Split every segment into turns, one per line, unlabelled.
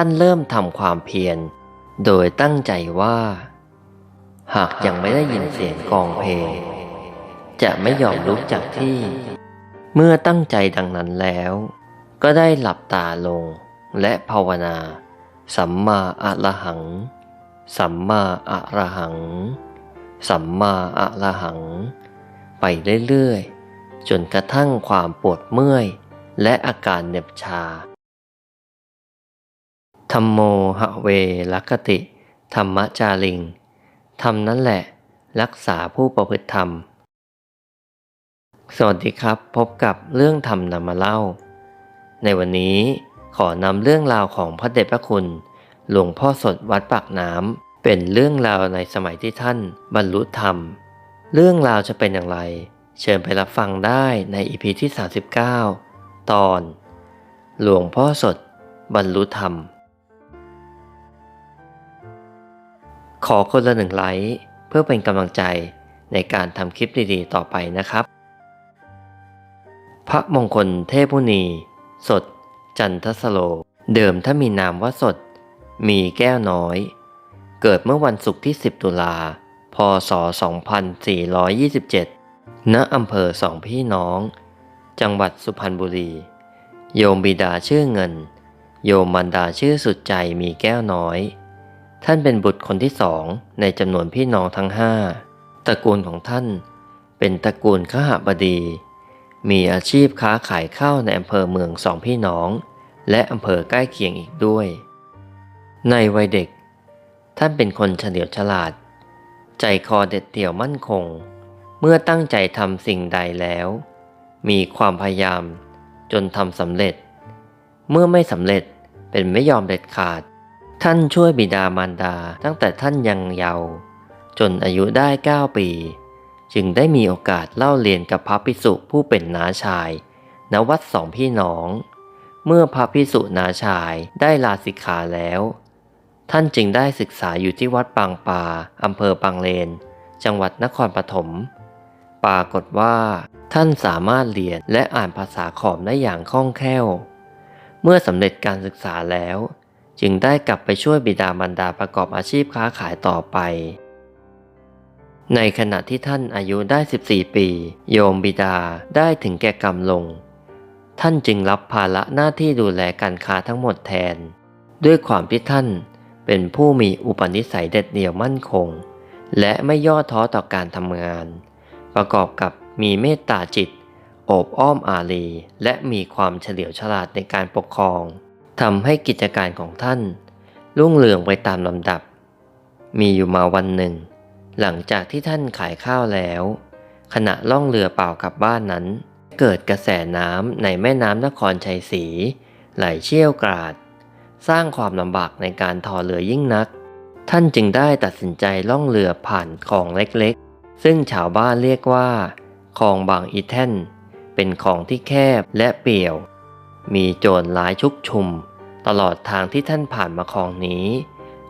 ท่านเริ่มทำความเพียร โดยตั้งใจว่า หากยังไม่ได้ยินเสียงกองเพลง จะไม่ยอมลุกจากที่ เมื่อตั้งใจดังนั้นแล้ว ก็ได้หลับตาลงและภาวนา สัมมาอะระหัง สัมมาอะระหัง สัมมาอะระหัง ไปเรื่อยๆจนกระทั่งความปวดเมื่อย และอาการเหน็บชา ธรรมโมหะเวลักติ ธรรมจาริงธรรมนั่นแหละ รักษาผู้ประพฤติธรรม สวัสดีครับ พบกับเรื่องธรรมนำมาเล่า ในวันนี้ขอนำเรื่องราวของพระเดชพระคุณ หลวงพ่อสดวัดปากน้ำเป็นเรื่องราวในสมัยที่ท่านบรรลุธรรม เรื่องราวจะเป็นอย่างไร เชิญไปรับฟังได้ในอีพีที่ 39 ตอน หลวงพ่อสดบรรลุธรรม ขอคนละหนึ่งไลค์เพื่อเป็นกำลังใจในการทำคลิปดีๆ ต่อไปนะครับ พระมงคลเทพุนีสด จันทสโล เดิมถ้ามีนามว่าสด มีแก้วน้อย เกิดเมื่อวันศุกร์ที่ 10 ตุลา พศ 2427 ณอำเภอสองพี่น้อง จังหวัดสุพรรณบุรี โยมบิดาชื่อเงิน โยมมันดาชื่อสุดใจมีแก้วน้อย ท่านเป็นบุตรคนที่สองในจำนวนพี่น้องทั้งห้าตระกูลของท่าน เป็นตระกูลขหบดี มีอาชีพค้าขายข้าวในอำเภอเมืองสองพี่น้อง และอำเภอใกล้เคียงอีกด้วย ในวัยเด็ก ท่านเป็นคนเฉลียวฉลาด ใจคอเด็ดเดี่ยวมั่นคง เมื่อตั้งใจทำสิ่งใดแล้ว มีความพยายามจนทำสำเร็จ เมื่อไม่สำเร็จเป็นไม่ยอมเด็ดขาด ท่านช่วยบิดามารดาตั้งแต่ท่านยังเยาว์จนอายุได้ 9 ปี จึงได้มีโอกาสเล่าเรียนกับพระพิสุผู้เป็นน้าชายณวัดสองพี่น้อง เมื่อพระพิสุน้าชายได้ลาสิกขาแล้ว ท่านจึงได้ศึกษาอยู่ที่วัดปางปาอำเภอปางเลน จังหวัดนครปฐมปรากฏว่า ท่านสามารถเรียนและอ่านภาษาขอมได้อย่างคล่องแคล่ว เมื่อสำเร็จการศึกษาแล้ว จึงได้กลับไปช่วยบิดามารดาประกอบอาชีพค้าขายต่อไป ในขณะที่ท่านอายุได้ 14 ปี โยมบิดาได้ถึงแก่กรรมลง ท่านจึงรับภาระหน้าที่ดูแลการค้าทั้งหมดแทน ด้วยความที่ท่านเป็นผู้มีอุปนิสัยเด็ดเดี่ยวมั่นคง และไม่ย่อท้อต่อการทำงาน ประกอบกับมีเมตตาจิต โอบอ้อมอารี และมีความเฉลียวฉลาดในการปกครอง ทำให้กิจการของท่านรุ่งเรืองไปตามลำดับ มีอยู่มาวันหนึ่ง หลังจากที่ท่านขายข้าวแล้ว ขณะล่องเรือเปล่ากลับบ้านนั้น เกิดกระแสน้ำในแม่น้ำนครชัยศรีไหลเชี่ยวกราด สร้างความลำบากในการทอเรือยิ่งนัก ท่านจึงได้ตัดสินใจล่องเรือผ่านคลองเล็กๆ ซึ่งชาวบ้านเรียกว่าคลองบางอีแท่นเป็นคลองที่แคบและเปี่ยว มีโจรร้ายชุกชุม ตลอดทางที่ท่านผ่านมาคลองนี้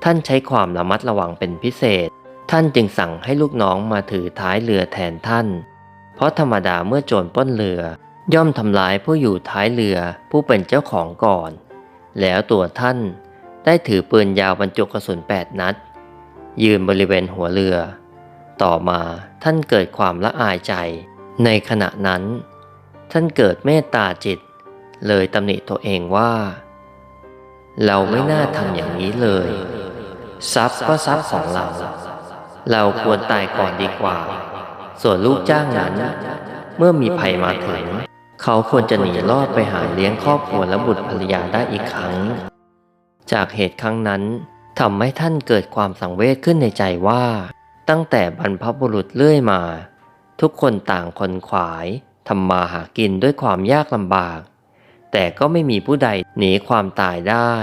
ท่านใช้ความระมัดระวังเป็นพิเศษ ท่านจึงสั่งให้ลูกน้องมาถือท้ายเรือแทนท่าน เพราะธรรมดาเมื่อโจรป้นเรือ ย่อมทำร้ายผู้อยู่ท้ายเรือผู้เป็นเจ้าของก่อน แล้วตัวท่านได้ถือปืนยาวบรรจุกระสุน 8 นัด ยืนบริเวณหัวเรือ ต่อมาท่านเกิดความละอายใจ ในขณะนั้น ท่านเกิดเมตตาจิต เลยตำหนิตัวเองว่า เราไม่น่าทำอย่างนี้เลย ทรัพย์ก็ทรัพย์ของเรา เราควรตายก่อนดีกว่า ส่วนลูกจ้างนั้น เมื่อมีภัยมาถึง เขาควรจะหนีรอดไปหาเลี้ยงครอบครัวและบุตรภรรยาได้อีกครั้ง จากเหตุครั้งนั้นทำให้ท่านเกิดความสังเวชขึ้นในใจว่า ตั้งแต่บรรพบุรุษเรื่อยมา ทุกคนต่างคนขวายทำมาหากินด้วยความยากลำบาก แต่ก็ไม่มีผู้ใดหนีความตายได้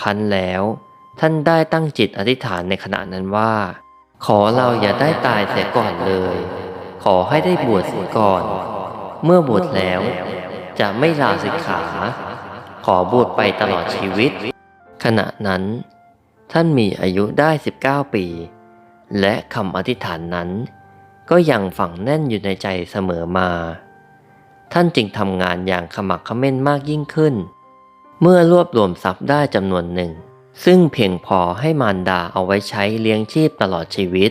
คันแล้วท่านได้ตั้งจิตอธิษฐานในขณะนั้นว่า ขอเราอย่าได้ตายเสียก่อนเลย ขอให้ได้บวชเสียก่อน เมื่อบวชแล้ว จะไม่ลาสิกขา ขอบวชไปตลอดชีวิต ขณะนั้น ท่านมีอายุได้ 19 ปี และคำอธิษฐานนั้น ก็ยังฝังแน่นอยู่ในใจเสมอมา ท่านจึงทำงานอย่างขมักขม้นมากยิ่งขึ้น เมื่อรวบรวมทรัพย์ได้จำนวนหนึ่ง ซึ่งเพียงพอให้มารดาเอาไว้ใช้เลี้ยงชีพตลอดชีวิต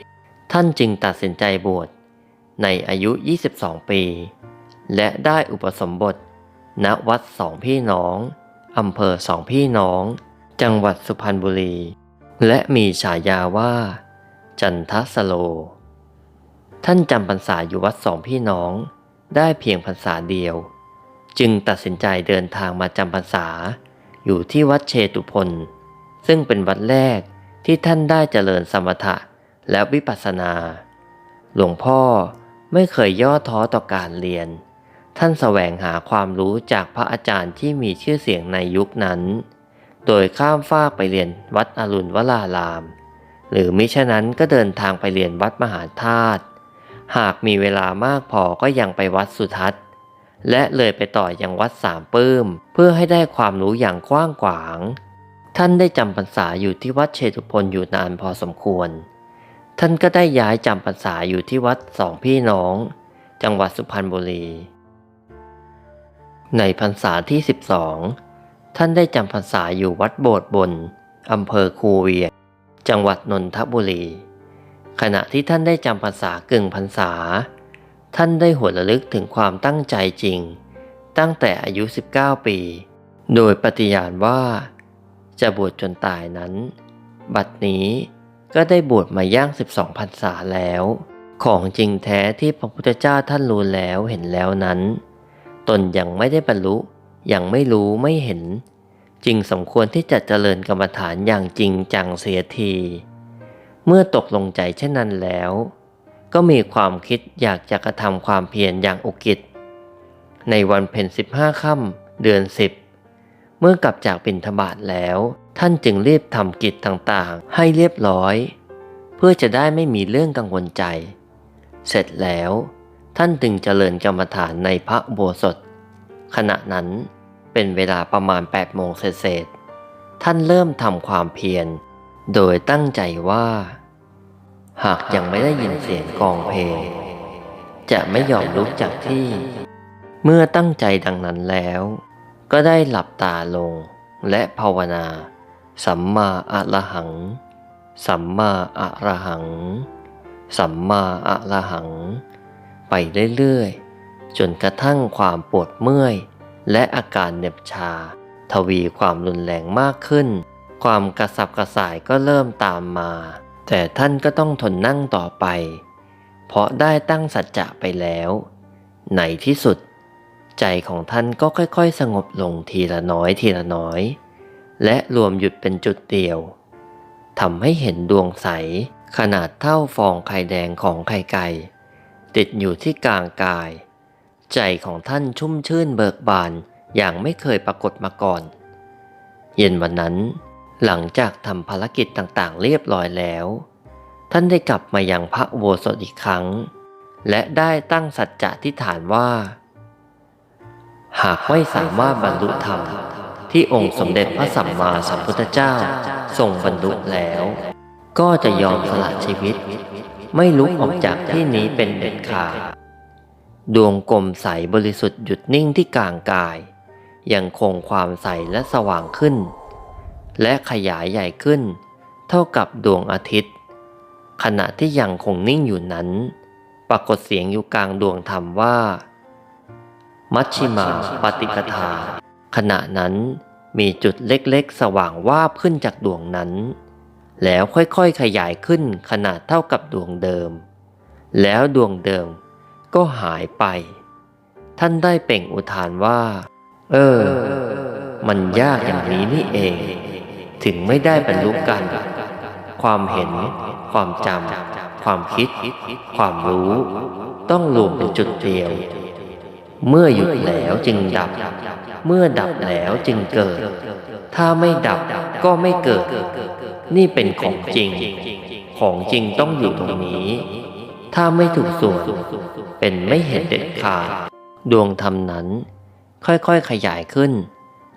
ท่านจึงตัดสินใจบวชในอายุ 22 ปี และได้อุปสมบท ณวัดสองพี่น้องอำเภอสองพี่น้อง จังหวัดสุพรรณบุรี และมีฉายาว่า จันทสโล ท่านจำพรรษาอยู่วัดสองพี่น้อง ได้เพียงพรรษาเดียว จึงตัดสินใจเดินทางมาจำพรรษา อยู่ที่วัดเชตุพนซึ่งเป็นวัดแรกที่ท่านได้เจริญสมถะและวิปัสสนา หลวงพ่อไม่เคยย่อท้อต่อการเรียน ท่านแสวงหาความรู้จากพระอาจารย์ที่มีชื่อเสียงในยุคนั้น โดยข้ามฟากไปเรียนวัดอรุณวราราม หรือมิฉะนั้นก็เดินทางไปเรียนวัดมหาธาตุ หากมีเวลามากพอก็ยังไปวัดสุทัศน์ และเลยไปต่อยังวัดสามปื้ม เพื่อให้ได้ความรู้อย่างกว้างขวาง ท่านได้จำพรรษาอยู่ที่วัดเชตุพนอยู่นานพอสมควร ท่านก็ได้ย้ายจำพรรษาอยู่ที่วัดสองพี่น้อง จังหวัดสุพรรณบุรี ในพรรษาที่ 12 ท่านได้จำพรรษาอยู่วัดโบสถ์บนอำเภอคูเวียงจังหวัดนนทบุรี ขณะที่ท่านได้จำพรรษากึ่งพรรษา ท่านได้หัวระลึกถึงความตั้งใจจริง ตั้งแต่อายุ 19 ปี โดยปฏิญาณว่า จะบวชจนตายนั้น บัดนี้ก็ได้บวชมาย่าง 12พรรษาแล้ว ของจริงแท้ที่พระพุทธเจ้าท่านรู้แล้วเห็นแล้วนั้น ตนยังไม่ได้บรรลุยังไม่รู้ไม่เห็น จึงสมควรที่จะเจริญกรรมฐานอย่างจริงจังเสียที เมื่อตกลงใจเช่นนั้นแล้ว ก็มีความคิดอยากจะกระทำความเพียรอย่างอุกิจ ในวันเพ็ญสิบห้าค่ำเดือนสิบเมื่อกลับจากบิณฑบาตแล้ว ท่านจึงรีบทำกิจต่างๆ ให้เรียบร้อย เพื่อจะได้ไม่มีเรื่องกังวลใจ เสร็จแล้ว ท่านจึงเจริญกรรมฐานในพระโบสถ ขณะนั้นเป็นเวลาประมาณ8โมงเศษท่านเริ่มทำความเพียร โดยตั้งใจว่า หากยังไม่ได้ยินเสียงกองเพลง จะไม่ยอมลุกจากที่ เมื่อตั้งใจดังนั้นแล้ว ก็ได้หลับตาลงและภาวนา สัมมาอะระหัง สัมมาอะระหัง สัมมาอะระหัง ไปเรื่อยๆ จนกระทั่งความปวดเมื่อย และอาการเหน็บชา ทวีความรุนแรงมากขึ้น ความกระสับกระส่ายก็เริ่มตามมา แต่ท่านก็ต้องทนนั่งต่อไป เพราะได้ตั้งสัจจะไปแล้วในที่สุด ใจของท่านก็ค่อยๆ สงบลงทีละน้อยทีละน้อย และรวมหยุดเป็นจุดเดียวทำให้เห็นดวงใสขนาดเท่าฟองไข่แดงของไข่ไก่ ติดอยู่ที่กลางกาย ใจของท่านชุ่มชื่นเบิกบานอย่างไม่เคยปรากฏมาก่อน เย็นวันนั้น หลังจากทำภารกิจต่างๆ เรียบร้อยแล้ว ท่านได้กลับมายังพระโบสถอีกครั้ง และได้ตั้งสัจจะที่ฐานว่า หากไม่สามารถบรรลุธรรมที่องค์สมเด็จพระสัมมาสัมพุทธเจ้าทรงบรรลุแล้ว ก็จะยอมสละชีวิต ไม่ลุกออกจากที่นี้เป็นเด็ดขาดดวงกลมใสบริสุทธิ์หยุดนิ่งที่กลางกาย ยังคงความใสและสว่างขึ้น และขยายใหญ่ขึ้น เท่ากับดวงอาทิตย์ ขณะที่ยังคงนิ่งอยู่นั้น ปรากฏเสียงอยู่กลางดวงธรรมว่า มัชชิมาปฏิปทาขณะนั้นมีจุดเล็กๆ สว่างวาบขึ้นจากดวงนั้น แล้วค่อยๆขยายขึ้นขนาดเท่ากับดวงเดิม แล้วดวงเดิมก็หายไป ท่านได้เป่งอุทานว่า เออ มันยากอย่างนี้นี่เอง ถึงไม่ได้บรรลุกัน ความเห็น ความจำ ความคิด ความรู้ ต้องรวมเป็นจุดเดียว เมื่อหยุดแล้วจึงดับ เมื่อดับแล้วจึงเกิด ถ้าไม่ดับก็ไม่เกิด นี่เป็นของจริง ของจริงต้องอยู่ตรงนี้ ถ้าไม่ถูกส่วน เป็นไม่เห็นเด็ดขาด ดวงธรรมนั้น ค่อยๆขยายขึ้น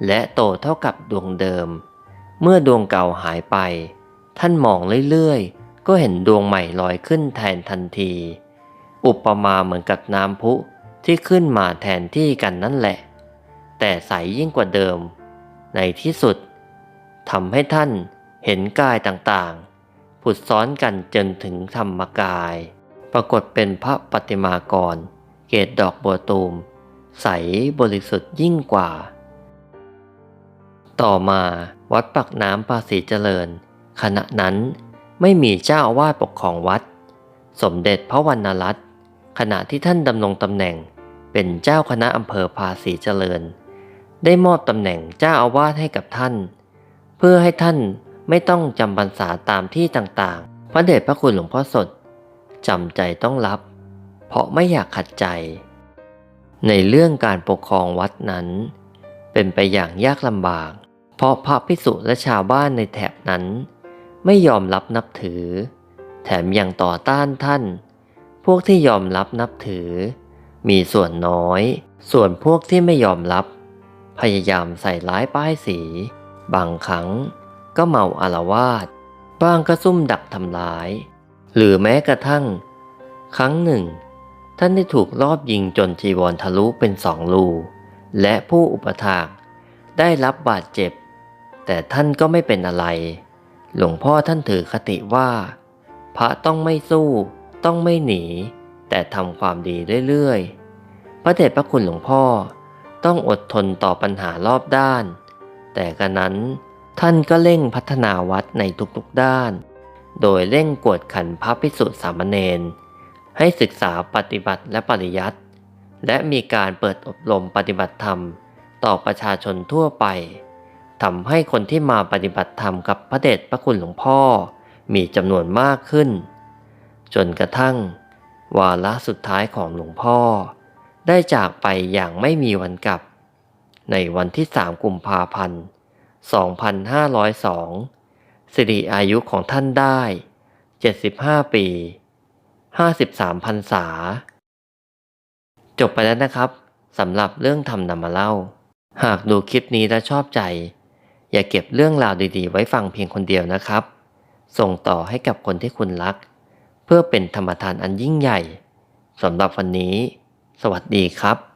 และโตเท่ากับดวงเดิม เมื่อดวงเก่าหายไป ท่านมองเรื่อยๆ ก็เห็นดวงใหม่ลอยขึ้นแทนทันที อุปมาเหมือนกับน้ำพุที่ขึ้นมาแทนที่กันนั่นแหละ แต่ใสยิ่งกว่าเดิม ในที่สุดทำให้ท่านเห็นกายต่างๆ ผุดซ้อนกันจนถึงธรรมกาย ปรากฏเป็นพระปฏิมากร เกตดอกบัวตูม ใสบริสุทธิ์ยิ่งกว่า ต่อมาวัดปักน้ำภาษีเจริญ ขณะนั้นไม่มีเจ้าอาวาสปกครองวัด สมเด็จพระวรรณรัตน์ขณะที่ท่านดำรงตำแหน่งเป็นเจ้าคณะอำเภอภาษีเจริญ ได้มอบตำแหน่งเจ้าอาวาสให้กับท่าน เพื่อให้ท่านไม่ต้องจำพรรษาตามที่ต่างๆ พระเดชพระคุณหลวงพ่อสดจำใจต้องรับ เพราะไม่อยากขัดใจ ในเรื่องการปกครองวัดนั้น เป็นไปอย่างยากลำบาก ราะพระภิกษุและชาวบ้านในแถบนั้น ไม่ยอมรับนับถือ แถมยังต่อต้านท่าน พวกที่ยอมรับนับถือ มีส่วนน้อย ส่วนพวกที่ไม่ยอมรับ พยายามใส่ร้ายป้ายสี บางครั้งก็เมาอารวาสบ้างก็ซุ่มดักทำร้าย หรือแม้กระทั่ง ครั้งหนึ่ง ท่านได้ถูกลอบยิงจนจีวรทะลุเป็นสองรูและผู้อุปถากได้รับบาดเจ็บ แต่ท่านก็ไม่เป็นอะไร หลวงพ่อท่านถือคติว่า พระต้องไม่สู้ ต้องไม่หนี แต่ทำความดีเรื่อยๆ พระเดชพระคุณหลวงพ่อต้องอดทนต่อปัญหารอบด้าน แต่กระนั้นท่านก็เร่งพัฒนาวัดในทุกๆด้าน โดยเร่งกวดขันพระภิกษุสามเณรให้ศึกษาปฏิบัติและปริยัติและมีการเปิดอบรมปฏิบัติธรรมต่อประชาชนทั่วไป ทำให้คนที่มาปฏิบัติธรรมกับพระเดชพระคุณหลวงพ่อ มีจำนวนมากขึ้น จนกระทั่ง วาระสุดท้ายของหลวงพ่อ ได้จากไปอย่างไม่มีวันกลับ ในวันที่3กุมภาพันธ์ 2502 สิริอายุของท่านได้ 75 ปี 53พรรษา จบไปแล้วนะครับสำหรับเรื่องทำนำมาเล่า หากดูคลิปนี้แล้วชอบใจ อย่าเก็บเรื่องราวดีๆ ไว้ฟังเพียงคนเดียวนะครับ ส่งต่อให้กับคนที่คุณรัก เพื่อเป็นธรรมทานอันยิ่งใหญ่สำหรับวันนี้ สวัสดีครับ